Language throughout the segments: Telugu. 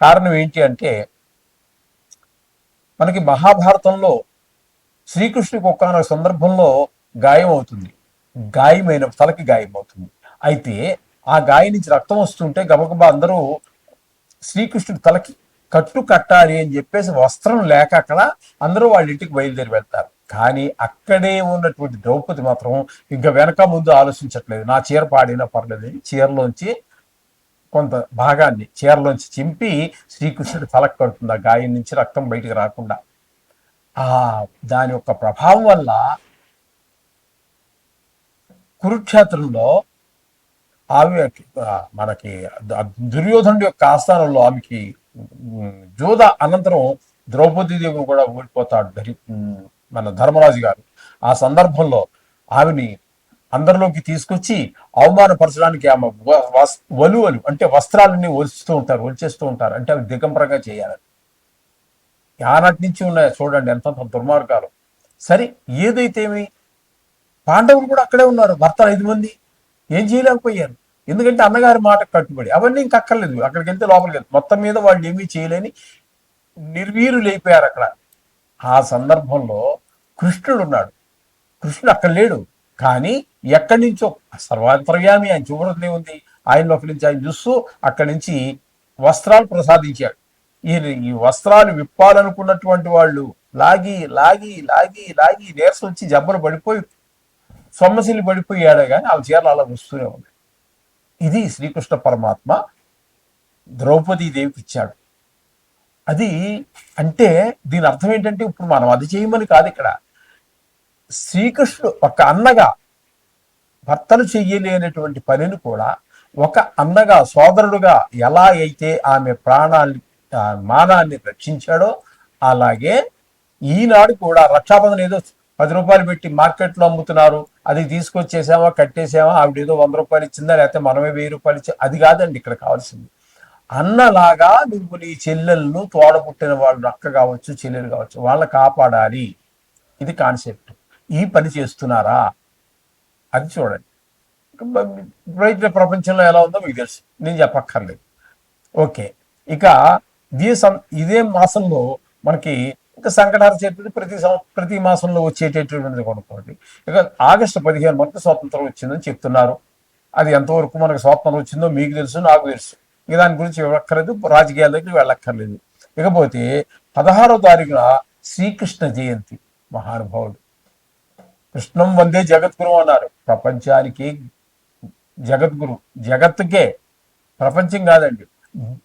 కారణం ఏంటి అంటే మనకి మహాభారతంలో శ్రీకృష్ణుడికి ఒక్కనొక సందర్భంలో గాయం అవుతుంది. గాయమైన తలకి గాయం అవుతుంది. అయితే ఆ గాయం నుంచి రక్తం వస్తుంటే గబగబా అందరూ శ్రీకృష్ణుడి తలకి కట్టు కట్టాలి అని చెప్పేసి వస్త్రం లేక అక్కడ అందరూ వాళ్ళ ఇంటికి బయలుదేరి వెళ్తారు. కానీ అక్కడే ఉన్నటువంటి ద్రౌపది మాత్రం ఇంకా వెనక ముందు ఆలోచించట్లేదు. నా చీర పాడినా పర్లేదు చీరలోంచి కొంత భాగాన్ని చీరలోంచి చింపి శ్రీకృష్ణుడి తలకు కడుతుంది ఆ గాయం నుంచి రక్తం బయటికి రాకుండా ఆ దాని యొక్క ప్రభావం వల్ల కురుక్షేత్రంలో ఆమె మనకి దుర్యోధనుడి యొక్క ఆస్థానంలో ఆమెకి జూద అనంతరం ద్రౌపది దేవిని కూడా ఓడిపోతాడు మన ధర్మరాజు గారు. ఆ సందర్భంలో ఆమెని అందరిలోకి తీసుకొచ్చి అవమానపరచడానికి ఆమె వస్- వలువలు అంటే వస్త్రాలన్నీ ఒలుస్తూ ఉంటారు ఒలిచేస్తూ ఉంటారు. అంటే అవి దిగంబరంగా చేయాలని ఆనాటి నుంచి ఉన్నాయి చూడండి ఎంత దుర్మార్గాలు. సరే ఏదైతేమి పాండవులు కూడా అక్కడే ఉన్నారు భర్త ఐదు మంది ఏం చేయలేకపోయారు. ఎందుకంటే అన్నగారి మాట కట్టుబడి అవన్నీ ఇంక అక్కర్లేదు. అక్కడికి వెళ్తే లోపలికి వెళ్తే మొత్తం మీద వాళ్ళు ఏమీ చేయలేని నిర్వీరులైపోయారు అక్కడ. ఆ సందర్భంలో కృష్ణుడు ఉన్నాడు. కృష్ణుడు అక్కడ లేడు. కానీ ఎక్కడి నుంచో సర్వాంతర్యామి ఆయన చూడటమే ఉంది. ఆయన లోపల నుంచి ఆయన చూస్తూ అక్కడి నుంచి వస్త్రాలు ప్రసాదించాడు. ఈయన ఈ వస్త్రాలు విప్పాలనుకున్నటువంటి వాళ్ళు లాగి లాగి లాగి లాగి నీరసం వచ్చి జబ్బలు పడిపోయి సొమ్మసిల్లి పడిపోయాడు కానీ ఆ చీరలు అలా వస్తూనే ఉంది ఇది శ్రీకృష్ణ పరమాత్మ ద్రౌపదీ దేవికి ఇచ్చాడు. అది అంటే దీని అర్థం ఏంటంటే ఇప్పుడు మనం అది చేయమని కాదు ఇక్కడ. శ్రీకృష్ణుడు ఒక అన్నగా భర్తలు చెయ్యలేనటువంటి పనిని కూడా ఒక అన్నగా సోదరుడుగా ఎలా అయితే ఆమె ప్రాణాన్ని మానాన్ని రక్షించాడో అలాగే ఈనాడు కూడా రక్షాబంధన ఏదో పది రూపాయలు పెట్టి మార్కెట్లో అమ్ముతున్నారు. అది తీసుకొచ్చేసామా కట్టేసామా ఆవిడ ఏదో వంద రూపాయలు ఇచ్చిందా లేకపోతే మనమే వెయ్యి రూపాయలు ఇచ్చి అది కాదండి ఇక్కడ కావాల్సింది. అన్నలాగా నువ్వు నీ చెల్లెలను తోడబుట్టిన వాళ్ళు అక్క కావచ్చు చెల్లెలు కావచ్చు వాళ్ళని కాపాడాలి. ఇది కాన్సెప్ట్. ఈ పని చేస్తున్నారా? అది చూడండి. బయట ప్రపంచంలో ఎలా ఉందో మీకు తెలుసు. నేను చెప్పక్కర్లేదు. ఓకే. ఇక ఇదే సం ఇదే మాసంలో మనకి ఇంకా సంకటార చతుర్థి ప్రతి సం ప్రతి మాసంలో వచ్చేటటువంటిది కొనుక్కోండి. ఇక ఆగస్టు పదిహేను మనకు స్వాతంత్రం వచ్చిందని చెప్తున్నారు. అది ఎంతవరకు మనకు స్వాతంత్రం వచ్చిందో మీకు తెలుసు నాకు తెలుసు. ఇక దాని గురించి వెళ్ళక్కర్లేదు రాజకీయాల దగ్గర వెళ్ళక్కర్లేదు. ఇకపోతే పదహారో తారీఖున శ్రీకృష్ణ జయంతి మహానుభావుడు. కృష్ణం వందే జగద్గురు అన్నారు. ప్రపంచానికి జగద్గురు జగత్తుకే ప్రపంచం కాదండి.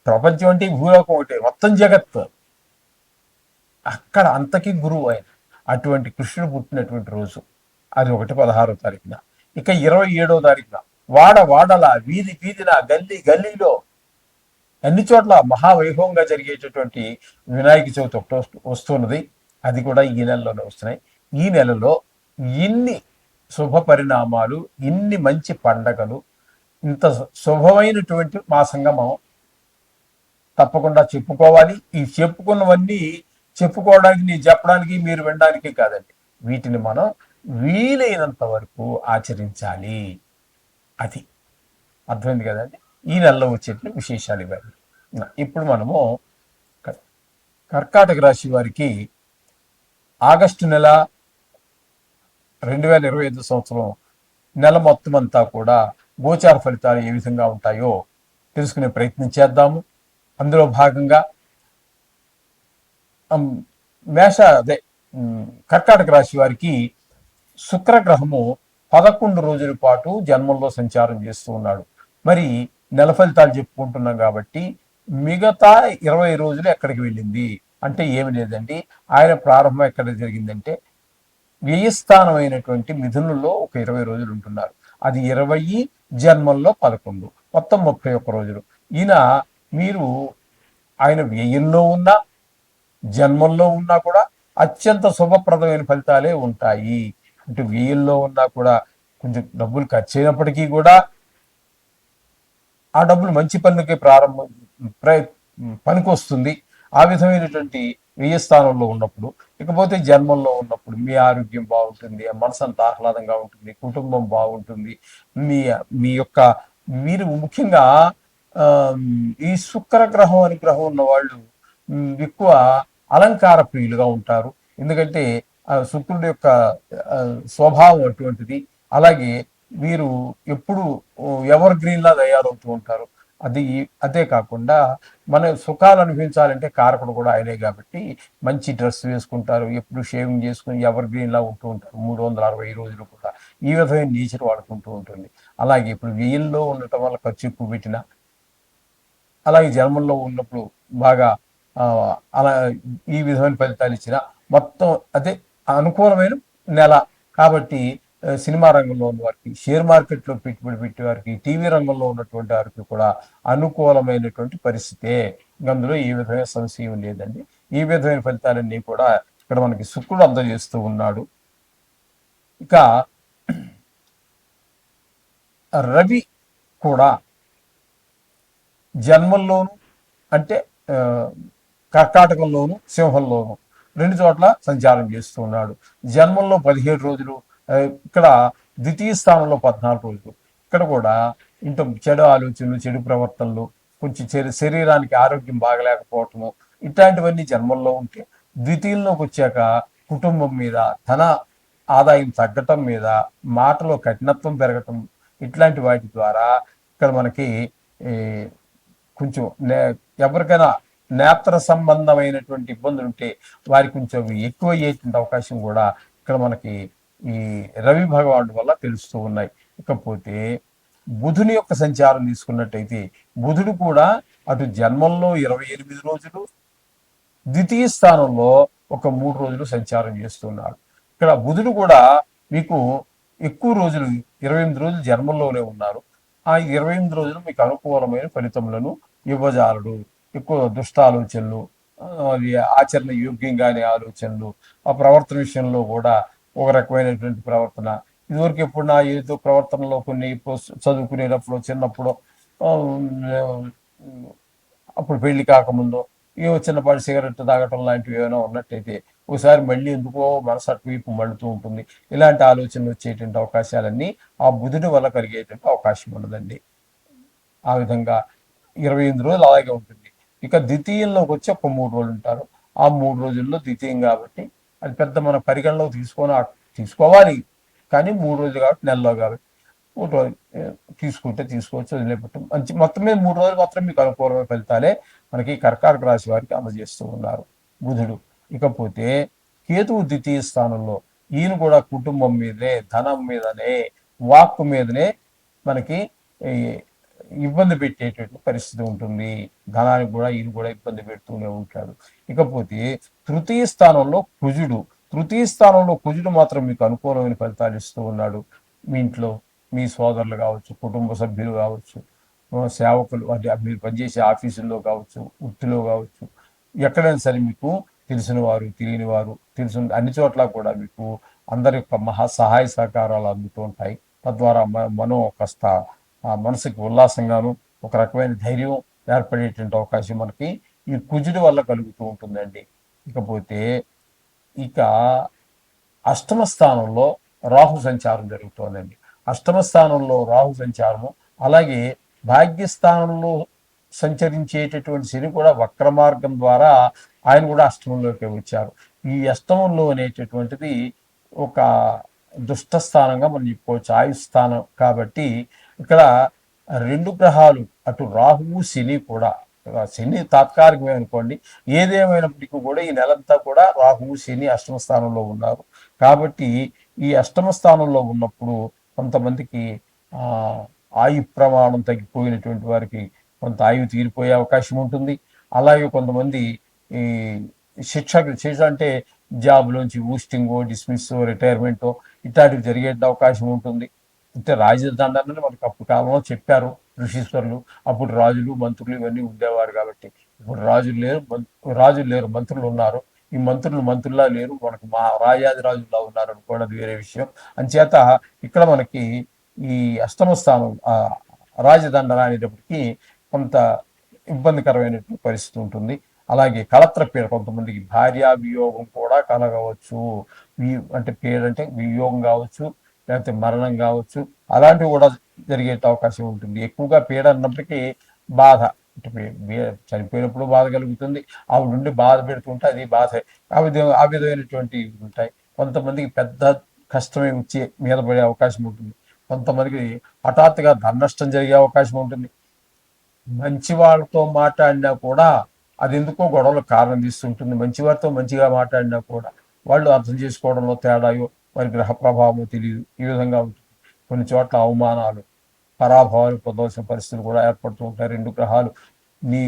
ప్రపంచం అంటే భూలోకం ఒకటే మొత్తం జగత్. అక్కడ అంతకి గురువు ఆయన. అటువంటి కృష్ణుడు పుట్టినటువంటి రోజు. అది ఒకటి పదహారో తారీఖున. ఇక ఇరవై ఏడో తారీఖున. వాడ వాడల వీధి వీధిన గల్లీ గల్లీలో అన్ని చోట్ల మహావైభవంగా జరిగేటటువంటి వినాయక చవితి ఒకటి వస్తున్నది. అది కూడా ఈ నెలలోనే వస్తున్నాయి. ఈ నెలలో ఇన్ని శుభ పరిణామాలు ఇన్ని మంచి పండగలు ఇంత శుభమైనటువంటి మా సంగమం. తప్పకుండా చెప్పుకోవాలి. ఈ చెప్పుకున్నవన్నీ చెప్పుకోవడానికి నీ చెప్పడానికి మీరు వినడానికి కాదండి. వీటిని మనం వీలైనంత వరకు ఆచరించాలి. అది. అర్థమైంది కదండి? ఈ నెలలో వచ్చేటువంటి విశేషాలు ఇవ్వాలి ఇప్పుడు మనము కర్కాటక రాశి వారికి ఆగస్టు నెల రెండు వేల ఇరవై ఐదు సంవత్సరం నెల మొత్తం అంతా కూడా గోచార ఫలితాలు ఏ విధంగా ఉంటాయో తెలుసుకునే ప్రయత్నం చేద్దాము. అందులో భాగంగా మేష అదే కర్కాటక రాశి వారికి శుక్రగ్రహము పదకొండు రోజుల పాటు జన్మంలో సంచారం చేస్తూ ఉన్నాడు. మరి నెల ఫలితాలు చెప్పుకుంటున్నాం కాబట్టి మిగతా ఇరవై రోజులు ఎక్కడికి వెళ్ళింది? అంటే ఏమి లేదండి. ఆయన ప్రారంభం ఎక్కడ జరిగిందంటే వ్యయస్థానమైనటువంటి మిథునుల్లో ఒక ఇరవై రోజులు ఉంటున్నారు. అది ఇరవై జన్మల్లో పదకొండు. మొత్తం ముప్పై ఒక్క రోజులు. ఈయన మీరు ఆయన వ్యయంలో ఉన్నా జన్మల్లో ఉన్నా కూడా అత్యంత శుభప్రదమైన ఫలితాలే ఉంటాయి. అంటే వ్యయంలో ఉన్నా కూడా కొంచెం డబ్బులు ఖర్చు అయినప్పటికీ కూడా ఆ డబ్బులు మంచి పనులకి ప్రారంభం పనికి వస్తుంది ఆ విధమైనటువంటి వ్యయ స్థానంలో ఉన్నప్పుడు ఇకపోతే జన్మంలో ఉన్నప్పుడు మీ ఆరోగ్యం బాగుంటుంది మనసు ఆహ్లాదంగా ఉంటుంది కుటుంబం బాగుంటుంది మీ మీ యొక్క మీరు ముఖ్యంగా ఆ, ఈ శుక్ర గ్రహం అని గ్రహం ఉన్న వాళ్ళు ఎక్కువ అలంకార ప్రియులుగా ఉంటారు. ఎందుకంటే శుక్రుడి యొక్క స్వభావం అటువంటిది. అలాగే వీరు ఎప్పుడు ఎవర్ గ్రీన్ లా తయారవుతూ ఉంటారు. అది అదే కాకుండా మన సుఖాలు అనుభవించాలంటే కారకుడు కూడా ఆయనే కాబట్టి మంచి డ్రెస్ వేసుకుంటారు ఎప్పుడు షేవింగ్ చేసుకుని ఎవర్ గ్రీన్ లా ఉంటూ ఉంటారు. మూడు వందల అరవై రోజులు కూడా ఈ విధమైన నేచర్ వాడుకుంటూ ఉంటుంది. అలాగే ఇప్పుడు వెయ్యిల్లో ఉండటం వల్ల ఖర్చు ఎక్కువ పెట్టినా అలాగే జన్మంలో ఉన్నప్పుడు బాగా అలా ఈ విధమైన ఫలితాలు ఇచ్చిన మొత్తం అదే అనుకూలమైన నెల. కాబట్టి సినిమా రంగంలో ఉన్న వారికి షేర్ మార్కెట్లో పెట్టుబడి పెట్టే వారికి టీవీ రంగంలో ఉన్నటువంటి వారికి కూడా అనుకూలమైనటువంటి పరిస్థితే అందులో ఏ విధమైన సమస్య ఏమీ లేదండి. ఈ విధమైన ఫలితాలన్నీ కూడా ఇక్కడ మనకి శుక్రుడు అందజేస్తూ ఉన్నాడు. ఇక రవి కూడా జన్మల్లోను అంటే కర్కాటకంలోను సింహంలోను రెండు చోట్ల సంచారం చేస్తూ ఉన్నాడు. జన్మంలో పదిహేడు రోజులు ఇక్కడ ద్వితీయ స్థానంలో పద్నాలుగు రోజులు. ఇక్కడ కూడా ఇంత చెడు ఆలోచనలు చెడు ప్రవర్తనలు కొంచెం శరీరానికి ఆరోగ్యం బాగలేకపోవటము ఇట్లాంటివన్నీ జన్మల్లో ఉంటే ద్వితీయంలోకి వచ్చాక కుటుంబం మీద ధన ఆదాయం తగ్గటం మీద మాటలో కఠినత్వం పెరగటం ఇట్లాంటి వాటి ద్వారా ఇక్కడ మనకి ఈ, కొంచెం నే- ఎవరికైనా నేత్ర సంబంధమైనటువంటి ఇబ్బందులు ఉంటే వారికి కొంచెం ఎక్కువ అయ్యేటువంటి అవకాశం కూడా ఇక్కడ మనకి ఈ రవి భగవానుడి వల్ల తెలుస్తూ ఉన్నాయి. ఇకపోతే బుధుని యొక్క సంచారం తీసుకున్నట్టయితే బుధుడు కూడా అటు జన్మంలో ఇరవై ఎనిమిది రోజులు ద్వితీయ స్థానంలో ఒక మూడు రోజులు సంచారం చేస్తున్నాడు. ఇక్కడ బుధుడు కూడా మీకు ఎక్కువ రోజులు ఇరవై ఎనిమిది రోజులు జన్మంలోనే ఉన్నారు. ఆ ఇరవై ఎనిమిది రోజులు మీకు అనుకూలమైన ఫలితములను ఇవ్వజాలడు. ఎక్కువ దుష్ట ఆలోచనలు అది ఆచరణ యోగ్యంగానే ఆలోచనలు ఆ ప్రవర్తన విషయంలో కూడా ఒక రకమైనటువంటి ప్రవర్తన. ఇదివరకు ఎప్పుడు నా ఏదో ప్రవర్తనలో కొన్ని ఇప్పుడు చదువుకునేటప్పుడు చిన్నప్పుడు అప్పుడు పెళ్ళి కాకముందు ఏవో చిన్నపాటి సిగరెట్ తాగటం లాంటివి ఏమైనా ఉన్నట్టయితే ఒకసారి మళ్ళీ ఎందుకో మనసు అటువైపు మళ్ళుతూ ఉంటుంది. ఇలాంటి ఆలోచనలు వచ్చేటువంటి అవకాశాలన్నీ ఆ బుధుడి వల్ల కలిగేటువంటి అవకాశం ఉండదండి. ఆ విధంగా ఇరవై ఎనిమిది రోజులు అలాగే ఉంటుంది. ఇక ద్వితీయంలోకి వచ్చి ఒక మూడు రోజులు ఉంటారు. ఆ మూడు రోజుల్లో ద్వితీయం కాబట్టి అది పెద్ద మన పరిగణలోకి తీసుకొని తీసుకోవాలి. కానీ మూడు రోజులు కాబట్టి నెలలో కాబట్టి మూడు రోజులు తీసుకుంటే తీసుకోవచ్చు వదిలేపెట్టం. మంచి మొత్తం మీద మూడు రోజులు మాత్రం మీకు అనుకూలమైన ఫలితాలే మనకి కర్కాటక రాశి వారికి అందజేస్తూ ఉన్నారు. బుధుడు. ఇకపోతే కేతువు ద్వితీయ స్థానంలో ఈయన కూడా కుటుంబం మీదనే ధనం మీదనే వాక్కు మీదనే మనకి ఈ ఇబ్బంది పెట్టేటువంటి పరిస్థితి ఉంటుంది. ధనానికి కూడా ఈయన కూడా ఇబ్బంది పెడుతూనే ఉంటాడు. ఇకపోతే తృతీయ స్థానంలో కుజుడు తృతీయ స్థానంలో కుజుడు మాత్రం మీకు అనుకూలమైన ఫలితాలు ఇస్తూ ఉన్నాడు. మీ ఇంట్లో మీ సోదరులు కావచ్చు కుటుంబ సభ్యులు కావచ్చు సేవకులు అంటే మీరు పనిచేసే ఆఫీసుల్లో కావచ్చు వృత్తిలో కావచ్చు ఎక్కడైనా సరే మీకు తెలిసిన వారు తెలియని వారు తెలిసిన అన్ని చోట్ల కూడా మీకు అందరి యొక్క మహా సహాయ సహకారాలు అందుతూ ఉంటాయి. తద్వారా మ- మనో కాస్త మనసుకి ఉల్లాసంగాను ఒక రకమైన ధైర్యం ఏర్పడేటువంటి అవకాశం మనకి ఈ కుజుడి వల్ల కలుగుతూ ఉంటుందండి. ఇకపోతే ఇక అష్టమ స్థానంలో రాహు సంచారం జరుగుతోందండి. అష్టమ స్థానంలో రాహు సంచారము అలాగే భాగ్యస్థానంలో సంచరించేటటువంటి శని కూడా వక్ర మార్గం ద్వారా ఆయన కూడా అష్టమంలోకి వచ్చారు. ఈ అష్టమంలో అనేటటువంటిది ఒక దుష్ట స్థానంగా మనం చెప్పుకోవచ్చు. ఆయుష్ స్థానం కాబట్టి ఇక్కడ రెండు గ్రహాలు అటు రాహువు శని కూడా. శని తాత్కాలికమే అనుకోండి ఏదేమైనప్పటికీ కూడా ఈ నెలంతా కూడా రాహువు శని అష్టమ స్థానంలో ఉన్నారు. కాబట్టి ఈ అష్టమ స్థానంలో ఉన్నప్పుడు కొంతమందికి ఆయు ప్రమాణం తగ్గిపోయినటువంటి వారికి కొంత ఆయువు తీరిపోయే అవకాశం ఉంటుంది. అలాగే కొంతమంది ఈ శిక్ష శిక్ష అంటే జాబ్లోంచి ఊస్టింగో డిస్మిస్ రిటైర్మెంటో ఇట్లాంటివి జరిగే అవకాశం ఉంటుంది. అంటే రాజదండాన్ని మనకు అప్పుడు కాలంలో చెప్పారు ఋషీశ్వరులు అప్పుడు రాజులు మంత్రులు ఇవన్నీ ఉండేవారు కాబట్టి ఇప్పుడు రాజులు లేరు రాజులు లేరు మంత్రులు ఉన్నారు. ఈ మంత్రులు మంత్రుల్లా లేరు. మనకు మా రాజాది రాజుల్లా ఉన్నారు అనుకోవడం అది వేరే విషయం. అంచేత ఇక్కడ మనకి ఈ అష్టమ స్థానం ఆ రాజదండన కొంత ఇబ్బందికరమైనటువంటి పరిస్థితి ఉంటుంది. అలాగే కళత్ర పీడ కొంతమందికి భార్యా వియోగం కూడా కలగవచ్చు. వి- అంటే పీడ అంటే వియోగం కావచ్చు. లేకపోతే మరణం కావచ్చు అలాంటివి కూడా జరిగే అవకాశం ఉంటుంది. ఎక్కువగా పీడ అన్నప్పటికీ బాధ. చనిపోయినప్పుడు బాధ కలుగుతుంది ఆవిడ నుండి బాధ పెడుతుంటే అది బాధ. ఆ విధ ఆ విధమైనటువంటి ఉంటాయి. కొంతమందికి పెద్ద కష్టమే వచ్చి మీద పడే అవకాశం ఉంటుంది. కొంతమందికి హఠాత్తుగా ధన నష్టం జరిగే అవకాశం ఉంటుంది. మంచి వాళ్ళతో మాట్లాడినా కూడా అది ఎందుకో గొడవలకు కారణం తీస్తుంటుంది. మంచి వారితో మంచిగా మాట్లాడినా కూడా వాళ్ళు అర్థం చేసుకోవడంలో తేడాయో వారి గ్రహ ప్రభావం తెలియదు. ఈ విధంగా ఉంటుంది కొన్ని చోట్ల అవమానాలు పరాభవాలు పొందవలసిన పరిస్థితులు కూడా ఏర్పడుతూ ఉంటాయి. రెండు గ్రహాలు నీ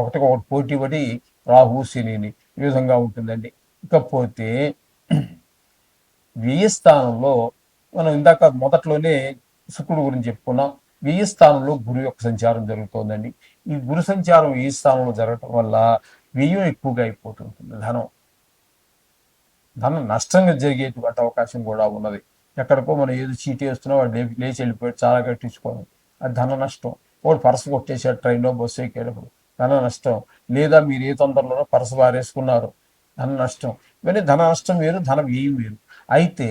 ఒకటికి ఒకటి పోటీ పడి రాహు శనిని ఈ విధంగా ఉంటుందండి. ఇకపోతే వ్యయ స్థానంలో మనం ఇందాక మొదట్లోనే శుక్రుడు గురించి చెప్పుకున్నాం. వ్యయ స్థానంలో గురు యొక్క సంచారం జరుగుతోందండి. ఈ గురు సంచారం ఈ స్థానంలో జరగటం వల్ల వ్యయం ఎక్కువగా అయిపోతుంటుంది ధనం. ధన నష్టంగా జరిగేటువంటి అవకాశం కూడా ఉన్నది. ఎక్కడికో మనం ఏదో చీటీ వేస్తున్నా వాడు లేచి లేచి వెళ్ళిపోయాడు చాలా కట్టించుకోవడం అది ధన నష్టం. వాడు పరస కొట్టేసాడు ట్రైన్లో బస్సు ఎక్కేటప్పుడు. ధన నష్టం. లేదా మీరు ఏ తొందరలోనో పరస బారేసుకున్నారు ధన నష్టం. ఇవన్నీ ధన నష్టం వేరు ధన వ్యయం వేరు. అయితే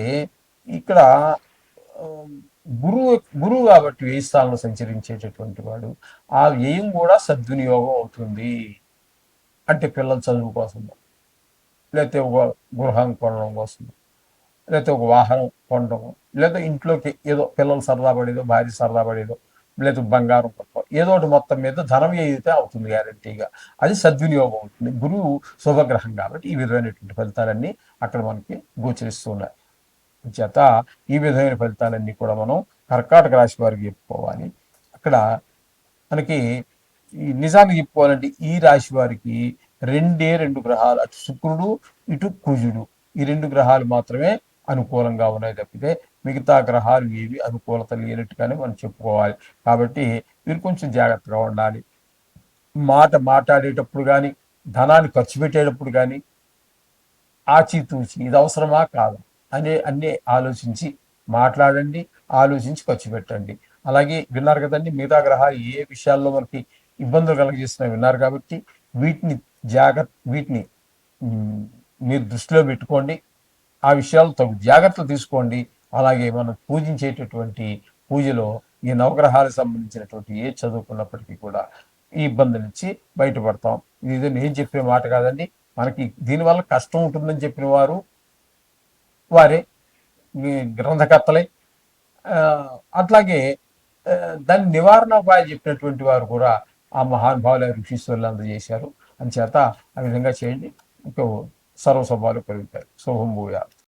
ఇక్కడ గురువు గురువు కాబట్టి వ్యయ స్థానంలో సంచరించేటటువంటి వాడు ఆ వ్యయం కూడా సద్వినియోగం అవుతుంది. అంటే పిల్లల చదువు కోసం. లేకపోతే ఒక గృహం కొనడం కోసం లేకపోతే ఒక వాహనం కొనడం లేదా ఇంట్లోకి ఏదో పిల్లలు సరదా పడేదో భార్య సరదా పడేదో లేదా బంగారం కొనడం ఏదో ఒకటి మొత్తం మీద ధనం ఏదైతే అవుతుంది గ్యారంటీగా అది సద్వినియోగం అవుతుంది. గురువు శుభగ్రహం కాబట్టి ఈ విధమైనటువంటి ఫలితాలన్నీ అక్కడ మనకి గోచరిస్తున్నాయి చేత ఈ విధమైన ఫలితాలన్నీ కూడా మనం కర్కాటక రాశి వారికి చెప్పుకోవాలి. అక్కడ మనకి ఈ నిజానికి చెప్పుకోవాలంటే ఈ రాశి వారికి రెండే రెండు గ్రహాలు అటు శుక్రుడు ఇటు కుజుడు. ఈ రెండు గ్రహాలు మాత్రమే అనుకూలంగా ఉన్నాయి తప్పితే మిగతా గ్రహాలు ఏవి అనుకూలత లేనట్టుగానే మనం చెప్పుకోవాలి. కాబట్టి మీరు కొంచెం జాగ్రత్తగా ఉండాలి. మాట మాట్లాడేటప్పుడు కానీ ధనాన్ని ఖర్చు పెట్టేటప్పుడు కానీ ఆచితూచి ఇది అవసరమా కాదా అనే అన్నీ ఆలోచించి మాట్లాడండి ఆలోచించి ఖర్చు పెట్టండి. అలాగే విన్నారు కదండి మిగతా గ్రహాలు ఏ విషయాల్లో మనకి ఇబ్బందులు కలగజేస్తున్నాయి విన్నారు కాబట్టి వీటిని జాగ్రత్త వీటిని మీరు దృష్టిలో పెట్టుకోండి. ఆ విషయాలు తగు జాగ్రత్తలు తీసుకోండి. అలాగే మనం పూజించేటటువంటి పూజలో ఈ నవగ్రహాలకు సంబంధించినటువంటి ఏ చదువుకున్నప్పటికీ కూడా ఈ ఇబ్బంది నుంచి బయటపడతాం. ఇది నేను చెప్పే మాట కాదండి. మనకి దీనివల్ల కష్టం ఉంటుందని చెప్పిన వారు వారే గ్రంథకర్తలే. అట్లాగే దాని నివారణ ఉపాయం చెప్పినటువంటి వారు కూడా ఆ మహానుభావుల ఋషీశ్వరులు అందజేశారు అంచేత ఆ విధంగా చేయండి. ఇంకో సర్వస్వభావాలు కలుగుతాయి శుభం భూయాలు